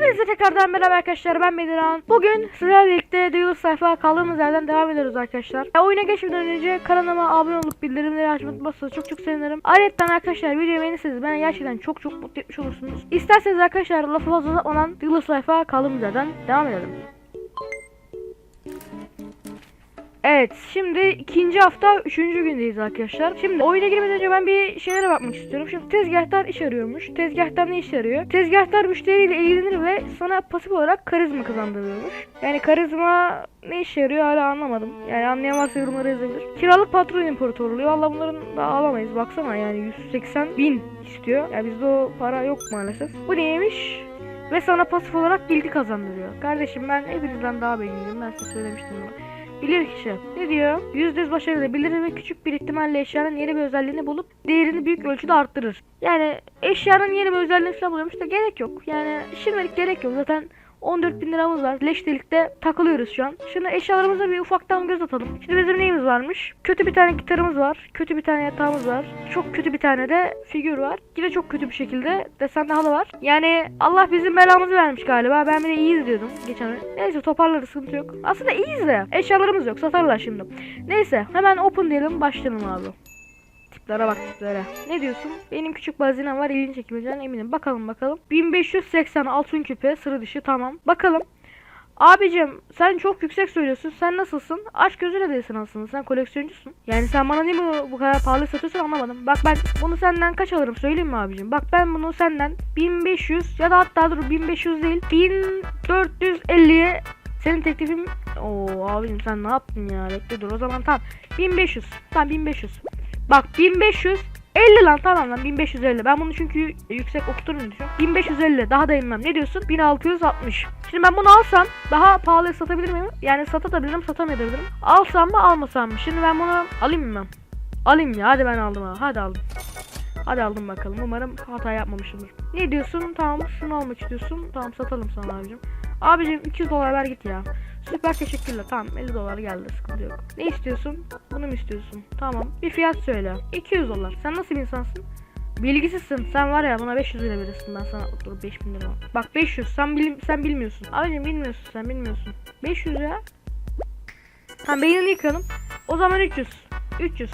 Hepinize tekrardan merhaba arkadaşlar ben Mediran. Bugün sizlerle birlikte Deus sayfa kaldığımız yerden devam ediyoruz arkadaşlar. E, oyuna geçmeden önce kanalıma abone olup bildirimleri açmayı unutmazsanız çok çok sevinirim. Ayrıca arkadaşlar videoyu beğenirseniz bana gerçekten çok çok mutlu etmiş olursunuz. İsterseniz arkadaşlar lafı fazla uzatmadan Deus sayfa kaldığımız yerden devam edelim. Evet şimdi ikinci hafta üçüncü gündeyiz arkadaşlar. Şimdi oyuna girmeden önce ben bir şeylere bakmak istiyorum. Şimdi tezgahtar iş arıyormuş. Tezgahtar ne iş arıyor? Tezgahtar müşteriyle ilgilenir ve sana pasif olarak karizma kazandırıyormuş. Yani karizma ne işe yarıyor hala anlamadım. Yani anlayan varsa yorumlara yazabilir. Kiralık patron imparatorluğu. Valla bunların da alamayız. Baksana yani 180 bin istiyor. Yani bizde o para yok maalesef. Bu neymiş? Ve sana pasif olarak bilgi kazandırıyor. Kardeşim ben hepinizden daha beğendim. Ben size söylemiştim bunu. Bilir kişi. Ne diyor? %100 başarılı bilir ve küçük bir ihtimalle eşyanın yeni bir özelliğini bulup değerini büyük ölçüde arttırır. Yani eşyanın yeni bir özelliğini falan buluyormuş da gerek yok. Yani şimdilik gerek yok. Zaten 14 bin liramız var. Leş delikte takılıyoruz şu an. Şimdi eşyalarımıza bir ufaktan göz atalım. Şimdi bizim neyimiz varmış? Kötü bir tane gitarımız var. Kötü bir tane yatağımız var. Çok kötü bir tane de figür var. Yine çok kötü bir şekilde desenli halı var. Yani Allah bizim belamızı vermiş galiba. Ben bile iyiyiz diyordum geçen ay. Neyse toparlarız sıkıntı yok. Aslında iyiyiz de eşyalarımız yok. Satarlar şimdi. Neyse hemen open diyelim başlayalım abi. Tiplere bak tiplere. Ne diyorsun? Benim küçük bazinem var ilgini çekebileceğine eminim. Bakalım bakalım. 1580 altın küpe sıra dışı tamam. Bakalım. Abicim sen çok yüksek söylüyorsun. Sen nasılsın? Aç gözüyle değilsin aslında. Sen koleksiyoncusun. Yani sen bana niye bu, bu kadar pahalı satıyorsun anlamadım. Bak ben bunu senden kaç alırım söyleyeyim mi abicim? Bak ben bunu senden 1500 ya da hatta dur 1500 değil 1450'ye senin teklifin Oo abicim sen ne yaptın ya? Bekle dur o zaman tamam. 1500. Tamam 1500. Bak 1500 50 lan tamam lan 1550. Ben bunu çünkü yüksek okuturum düşünüyorum. 1550 daha da inmem. Ne diyorsun? 1660. Şimdi ben bunu alsam daha pahalıya satabilir miyim? Yani satabilirim satamayabilirim. Alsam mı almasam mı? Şimdi ben bunu alayım mı? Alayım ya hadi ben aldım ha. Hadi aldım. Hadi aldım bakalım. Umarım hata yapmamışımdır. Ne diyorsun? Tamam şunu almak istiyorsun. Tamam satalım sana abicim. Abicim 200 dolar ver git ya. Süper teşekkürler. Tamam 50 dolar geldi sıkıntı yok. Ne istiyorsun? Bunu mu istiyorsun? Tamam. Bir fiyat söyle. 200 dolar. Sen nasıl bir insansın? Bilgisizsin. Sen var ya buna 500 lira verirsin. Ben sana dur 5000 lira. Bak 500. Sen bil sen bilmiyorsun. Abicim bilmiyorsun sen bilmiyorsun. 500 ya. Tamam beynini yıkayalım. O zaman 300. 300.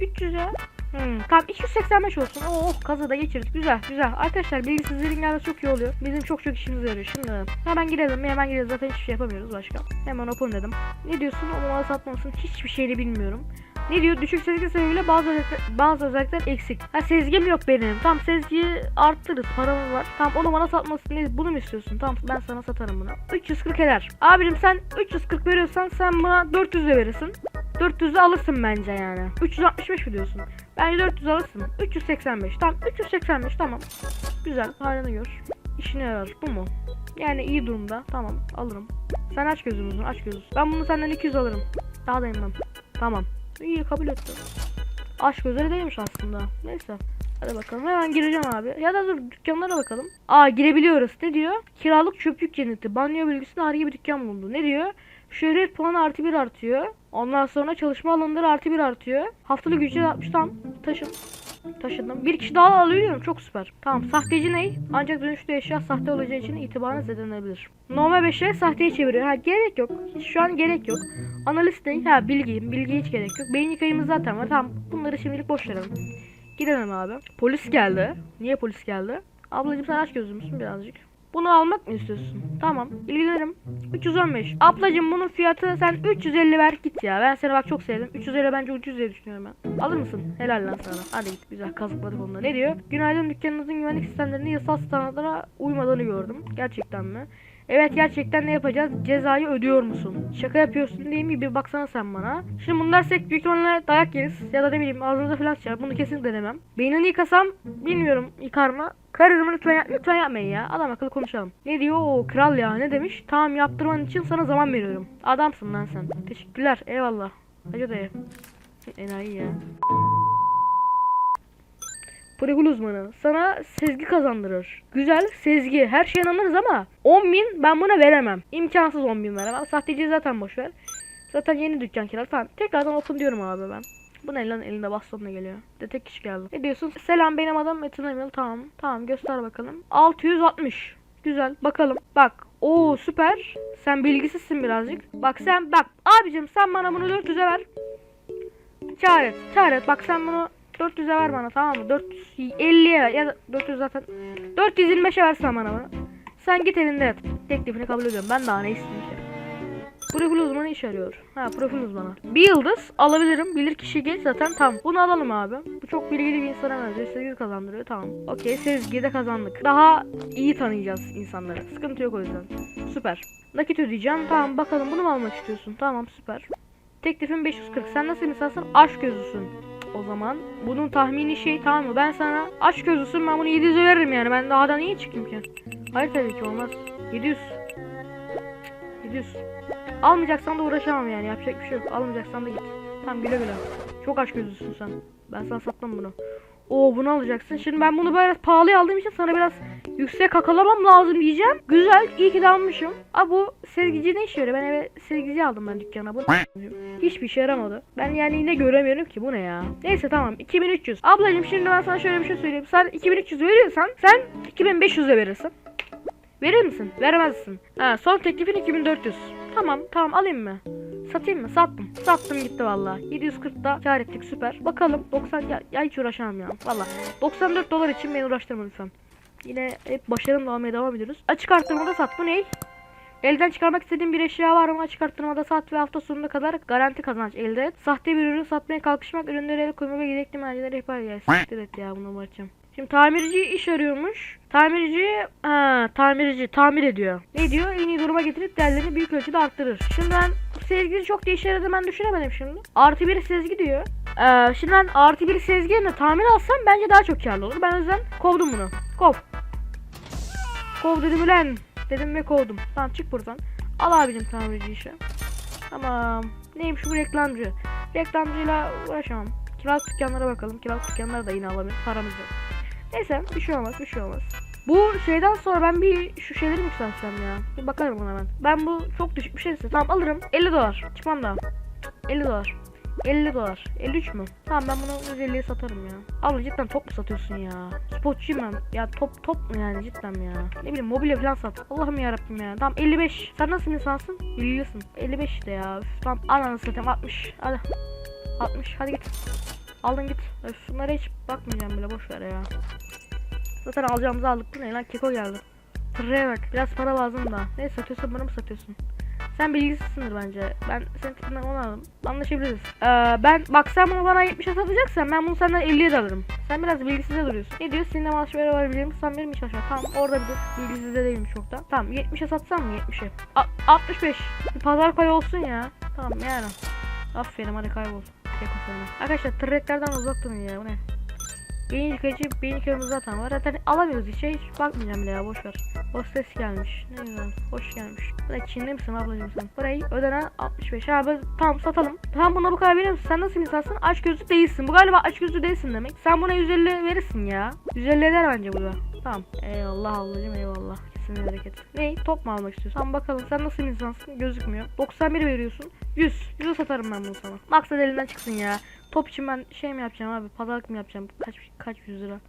300 ya. Hmm. Tamam 285 olsun. Oh kazada geçirdik. Güzel güzel. Arkadaşlar bilgisizlerin gelmesi çok iyi oluyor. Bizim çok çok işimize yarıyor. Şimdi hemen girelim. Hemen girelim. Zaten hiçbir şey yapamıyoruz başka. Hemen open dedim. Ne diyorsun? O mal satmasın. Hiçbir şeyini bilmiyorum. Ne diyor? Düşük sezgi sebebiyle bazı özellikler, bazı özellikler eksik. Ha sezgim yok benim. Tamam sezgiyi arttırırız. Paramız var. Tamam onu bana satmasın. Ne, bunu mu istiyorsun? Tamam ben sana satarım bunu. 340 eder. Abicim sen 340 veriyorsan sen buna 400 de verirsin. 400'ü alırsın bence yani. 365 mi diyorsun? Bence 400 alırsın. 385. Tamam 385 tamam. Güzel. Halini gör. İşine yarar. Bu mu? Yani iyi durumda. Tamam alırım. Sen aç gözümüzü aç gözümüzü. Ben bunu senden 200 alırım. Daha da inmem. Tamam. İyi kabul ettim. Aç gözleri değilmiş aslında. Neyse. Hadi bakalım hemen gireceğim abi. Ya da dur dükkanlara bakalım. Aa girebiliyoruz. Ne diyor? Kiralık çöplük cenneti. Banyo bölgesinde harika bir dükkan bulundu. Ne diyor? Şöhret puanı artı bir artıyor. Ondan sonra çalışma alanları artı bir artıyor. Haftalık ücret 60 tam taşın. Taşıdım. Bir kişi daha alabiliyorum. Çok süper. Tamam. Sahteci ne? Ancak dönüştü eşya sahte olacağı için itibarı zedelenebilir. Normal 5'e sahteye çeviriyor. Ha gerek yok. Şu an gerek yok. Analiz ne? Ha bilgi. Bilgiye hiç gerek yok. Beyin yıkayımız zaten var. Tamam. Bunları şimdilik boş verelim. Gidelim abi. Polis geldi. Niye polis geldi? Ablacığım sen aç gözümüzsün birazcık. Bunu almak mı istiyorsun? Tamam. İlgilenirim. 315. Ablacığım bunun fiyatı sen 350 ver git ya. Ben seni bak çok sevdim. 350 bence ucuz diye düşünüyorum ben. Alır mısın? Helal lan sana. Hadi git güzel kazıkladık onları. Ne diyor? Günaydın dükkanınızın güvenlik sistemlerinin yasal standartlara uymadığını gördüm. Gerçekten mi? Evet gerçekten ne yapacağız? Cezayı ödüyor musun? Şaka yapıyorsun değil mi? Bir baksana sen bana. Şimdi bunlar sek büyük ihtimalle dayak yeriz. Ya da ne bileyim ağzınıza falan çıkar. Bunu kesin denemem. Beynini yıkasam bilmiyorum yıkar mı? Karizma lütfen, lütfen yapmayın ya. Adam akıllı konuşalım. Ne diyor o kral ya ne demiş? Tamam yaptırman için sana zaman veriyorum. Adamsın lan sen. Teşekkürler eyvallah. Hacı dayı. Enayi ya. Poligol uzmanı sana sezgi kazandırır. Güzel sezgi her şeye inanırız ama 10 bin ben buna veremem. İmkansız 10 bin veremem. Sahteciyi zaten boş ver. Zaten yeni dükkan kirar. Tamam tekrardan open diyorum abi ben. Bu ne lan elinde bastonla geliyor. De tek kişi geldi. Ne diyorsun? Selam benim adım Metin Emil. Tamam. Tamam göster bakalım. 660. Güzel. Bakalım. Bak. Oo süper. Sen bilgisizsin birazcık. Bak sen bak abicim sen bana bunu 400'e ver. Çağır et. Çağır et. Bak sen bunu 400'e ver bana tamam mı? 450'ye ver. Ya da 400 zaten. 425'e versen bana bunu. Sen git evinde yat. Teklifini kabul ediyorum. Ben daha ne isteyeyim? Profil uzmanı iş arıyor. Ha profil uzmanı. Bir yıldız alabilirim. Bilir kişi geç zaten tam. Bunu alalım abi. Bu çok bilgili bir insana benziyor. Sezgi kazandırıyor. Tamam. Okey Sezgi'yi de kazandık. Daha iyi tanıyacağız insanları. Sıkıntı yok o yüzden. Süper. Nakit ödeyeceğim. Tamam bakalım bunu mu almak istiyorsun? Tamam süper. Teklifin 540. Sen nasıl insansın? Aşk gözlüsün. O zaman bunun tahmini şey tamam mı? Ben sana aşk gözlüsün ben bunu 700'e veririm yani. Ben daha da niye çıkayım ki? Hayır tabii ki olmaz. 700. 700. Almayacaksan da uğraşamam yani. Yapacak bir şey yok. Almayacaksan da git. Tamam güle güle. Çok aşk gözlüsün sen. Ben sana sattım bunu. Oo bunu alacaksın. Şimdi ben bunu biraz pahalıya aldığım için sana biraz yüksek kakalamam lazım diyeceğim. Güzel. iyi ki de almışım. Aa bu sevgici ne işe yarıyor? Ben eve sevgici aldım ben dükkana. Bu? Hiçbir işe yaramadı. Ben yani yine göremiyorum ki bu ne ya. Neyse tamam 2300. Ablacığım şimdi ben sana şöyle bir şey söyleyeyim. Sen 2300 veriyorsan sen 2500'e verirsin. Verir misin? Veremezsin. Ha, son teklifin 2400. Tamam tamam alayım mı? Satayım mı? Sattım. Sattım gitti valla. 740'da kar ettik süper. Bakalım 90 ya, ya hiç uğraşamam ya. Valla 94 dolar için beni uğraştırma lütfen. Yine hep başarımla almaya devam ediyoruz. Açık arttırmada sat. Bu ne? Elden çıkarmak istediğim bir eşya var mı? Açık arttırmada sat ve hafta sonuna kadar garanti kazanç elde et. Sahte bir ürün satmaya kalkışmak, ürünleri el koyma ve gerekli mercileri ihbar ya. Siktir et ya bunu bakacağım. Şimdi tamirci iş arıyormuş. Tamirci, ha tamirci tamir ediyor. Ne diyor? En iyi duruma getirip değerlerini büyük ölçüde arttırır. Şimdi ben sezginin çok da işe ben düşünemedim şimdi. Artı bir sezgi diyor. Ee, şimdi ben artı bir sezgi yerine tamir alsam bence daha çok karlı olur. Ben o yüzden kovdum bunu. Kov. Kov dedim ulan. Dedim ve kovdum. Tamam çık buradan. Al abicim tamirci işi. Tamam. Neymiş bu reklamcı? Reklamcıyla uğraşamam. Kiralık dükkanlara bakalım. Kiralık dükkanlara da yine alabilir. Paramız yok. Neyse bir şey olmaz bir şey olmaz. Bu şeyden sonra ben bir şu şeyleri mi yükseltsem ya? Bir bakarım buna ben. Ben bu çok düşük bir şeyse tamam alırım. 50 dolar. Çıkmam daha. 50 dolar. 50 dolar. 53 mü? Tamam ben bunu 150'ye satarım ya. Abla cidden top mu satıyorsun ya? Spotçuyum ben. Ya top top mu yani cidden ya? Ne bileyim mobilya falan sat. Allah'ım yarabbim ya. Tamam 55. Sen nasıl insansın? Billiyorsun. 55 işte ya. Üf, tamam ananı satayım 60. Hadi. 60 hadi git. Aldın git. Öf, şunlara hiç bakmayacağım bile boş ver ya. Zaten alacağımızı aldık. Bu ne lan keko geldi. Tırraya. Biraz para lazım da. Ne satıyorsun bana mı satıyorsun? Sen bilgisizsindir bence. Ben senin tipinden onu alırım. Anlaşabiliriz. Ee, ben bak sen bunu bana 70'e satacaksan ben bunu senden 50'ye de alırım. Sen biraz bilgisizde duruyorsun. Ne diyor? Seninle alışveriş misin? Sen benim iş aşağı. Tamam orada bir dur. Bilgisizde değilmiş çok da. Tamam 70'e satsam mı 70'e? A- 65. Bir pazar payı olsun ya. Tamam yani. Aferin hadi kaybol. Arkadaşlar tırreklerden uzak durun ya bu ne? Beyin yıkayıcı, beyin yıkayıcımız zaten var. Zaten alamıyoruz hiç. Hiç bakmayacağım bile ya boş ver. Hostes gelmiş. Ne güzel. Hoş gelmiş. Buraya Çinli misin ablacığım sen? Burayı ödenen 65. Abi tamam satalım. Tamam buna bu kadar veriyor musun? Sen nasıl insansın? Aç gözlü değilsin. Bu galiba aç gözlü değilsin demek. Sen buna 150 verirsin ya. 150 eder bence bu da. Tamam. Eyvallah ablacığım eyvallah. Kesin bereket. Ne? Top mu almak istiyorsun? Tamam bakalım sen nasıl bir insansın? Gözükmüyor. 91 veriyorsun. 100. 100'e satarım ben bunu sana. Maksat elinden çıksın ya. Top için ben şey mi yapacağım abi? Pazarlık mı yapacağım? Kaç kaç yüz lira?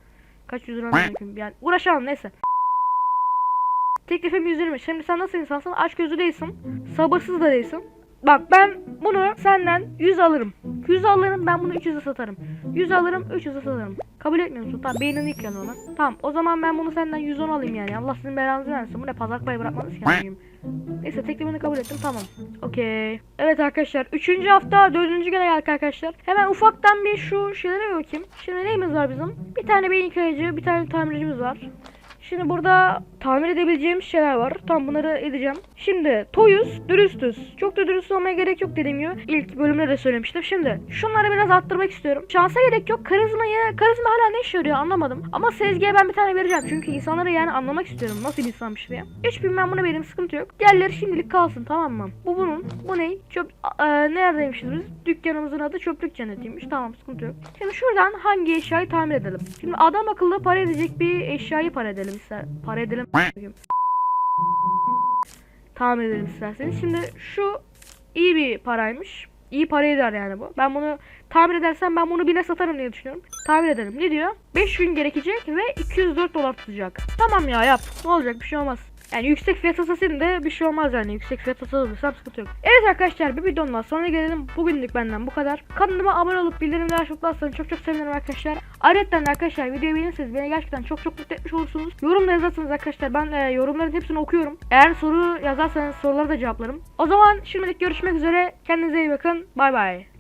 Kaç yüz lira yapayım? Yani uğraşamam neyse. Teklifim 120. Şimdi sen nasıl insansın? Aç gözü değilsin. Sabırsız da değilsin. Bak ben bunu senden 100 alırım. 100 alırım ben bunu 300'e satarım. 100 alırım 300'e satarım. Kabul etmiyor musun? Tamam beynini yıkayalım ona. Tamam o zaman ben bunu senden 110 alayım yani. Allah sizin belanızı versin. Bu ne pazar payı bırakmadınız ki. Neyse teklifini kabul ettim tamam. Okey. Evet arkadaşlar 3. hafta 4. güne geldik arkadaşlar. Hemen ufaktan bir şu şeylere bir bakayım. Şimdi neyimiz var bizim? Bir tane beyin yıkayıcı bir tane tamircimiz var. Şimdi burada tamir edebileceğimiz şeyler var. Tam bunları edeceğim. Şimdi toyuz, dürüstüz. Çok da dürüst olmaya gerek yok dediğim gibi. İlk bölümde de söylemiştim. Şimdi şunları biraz arttırmak istiyorum. Şansa gerek yok. Karizmayı, karizma hala ne işe yarıyor anlamadım. Ama Sezgi'ye ben bir tane vereceğim. Çünkü insanları yani anlamak istiyorum. Nasıl bir insanmış diye. 3000 ben buna vereyim sıkıntı yok. Diğerleri şimdilik kalsın tamam mı? Bu bunun. Bu ne? Çöp... E, neredeymişiz biz? Dükkanımızın adı çöplük cennetiymiş. Tamam sıkıntı yok. Şimdi şuradan hangi eşyayı tamir edelim? Şimdi adam akıllı para edecek bir eşyayı para edelim ister. Para edelim. Tamir edelim isterseniz. Şimdi şu iyi bir paraymış. İyi para eder yani bu. Ben bunu tahmin edersen ben bunu bine satarım diye düşünüyorum. Tahmin edelim. Ne diyor? 5 gün gerekecek ve 204 dolar tutacak. Tamam ya yap. Ne olacak bir şey olmaz. Yani yüksek fiyat tasasın de bir şey olmaz yani. Yüksek fiyat tasası olursam sıkıntı yok. Evet arkadaşlar bir videonun daha sonuna gelelim. Bugünlük benden bu kadar. Kanalıma abone olup bildirimleri açıp basarsanız çok çok sevinirim arkadaşlar. Ayrıca arkadaşlar videoyu beğenirseniz beni gerçekten çok çok mutlu etmiş olursunuz. Yorum da yazarsanız arkadaşlar ben e, yorumların hepsini okuyorum. Eğer soru yazarsanız soruları da cevaplarım. O zaman şimdilik görüşmek üzere. Kendinize iyi bakın. Bay bay.